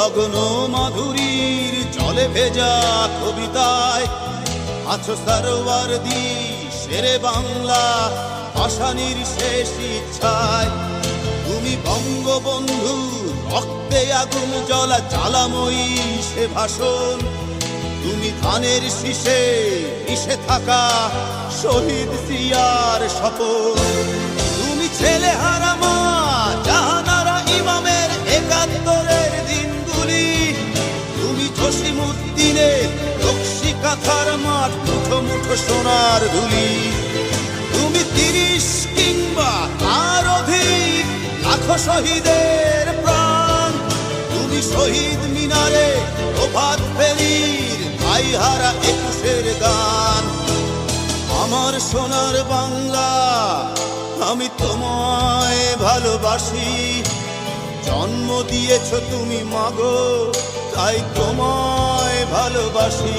লগ্ন মাধুরীর জলে ভেজা কবিতায়, আছো সারোয়ার দি শেরে বাংলা ভাষানির শেষ ইচ্ছায়। তুমি বঙ্গবন্ধু, রক্তে আগুন জ্বলা জ্বালাময়ী সে ভাষণ। তুমি ধানের শীষে মিশে থাকা শহীদ সিয়ার শপথ। তুমি ছেলে হারা কাথার মাঠ মুঠো সোনার ধুলি। তুমি তিরিশ কিংবা আর অধিক লাখো শহীদের প্রাণ। তুমি শহীদ মিনারে প্রভাত ফেরির ভাই হারা একুশের গান। আমার সোনার বাংলা আমি তোমায় ভালোবাসি। জন্ম দিয়েছ তুমি মাগো, তাই তোমায় ভালোবাসি।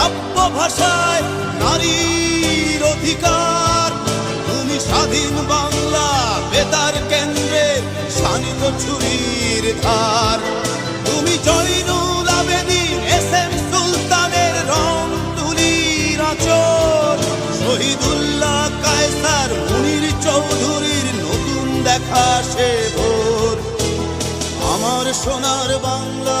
কাব্য ভাষায় নারীর অধিকার। তুমি স্বাধীন বাংলা, বেতার কেন্দ্রের শানিত ছুরির ধার। তুমি জয়নুল রং শহীদুল্লাহ চৌধুরীর দেখা সে ভোর। আমার সোনার বাংলা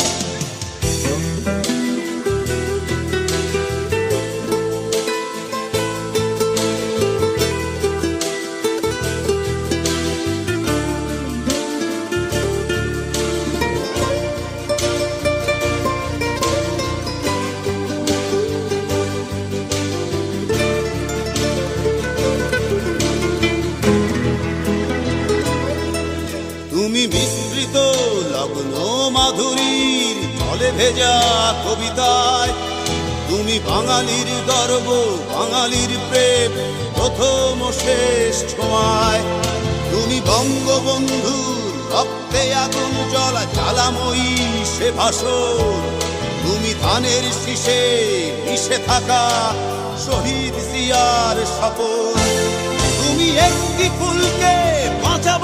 মাধুরীর জলে ভেজা কবিতায়, তুমি বাঙালির গর্ব, বাঙালির প্রেম, প্রথম শেষ ছোঁয়ায়। তুমি বঙ্গবন্ধু, রক্তে আগুন জলা জ্বালাময়ী সে ভাষণ। তুমি ধানের শীষে মিশে থাকা শহীদ জিয়ার শপথ। তুমি একটি ফুলকে বাঁচাবো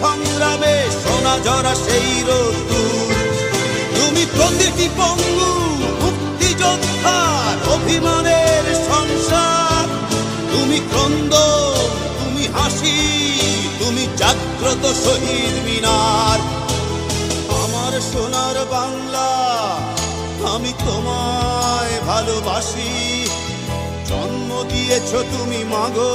সংগ্রামে সোনা জরা সেই রোদ্দুর তুমি প্রতিটি পঙ্গু, মুক্তিযোদ্ধার অভিমানের সংসার। তুমি ক্রন্দ, তুমি হাসি, তুমি জাগ্রত শহীদ মিনার। আমার সোনার বাংলা আমি তোমায় ভালোবাসি। জন্ম দিয়েছ তুমি মাগো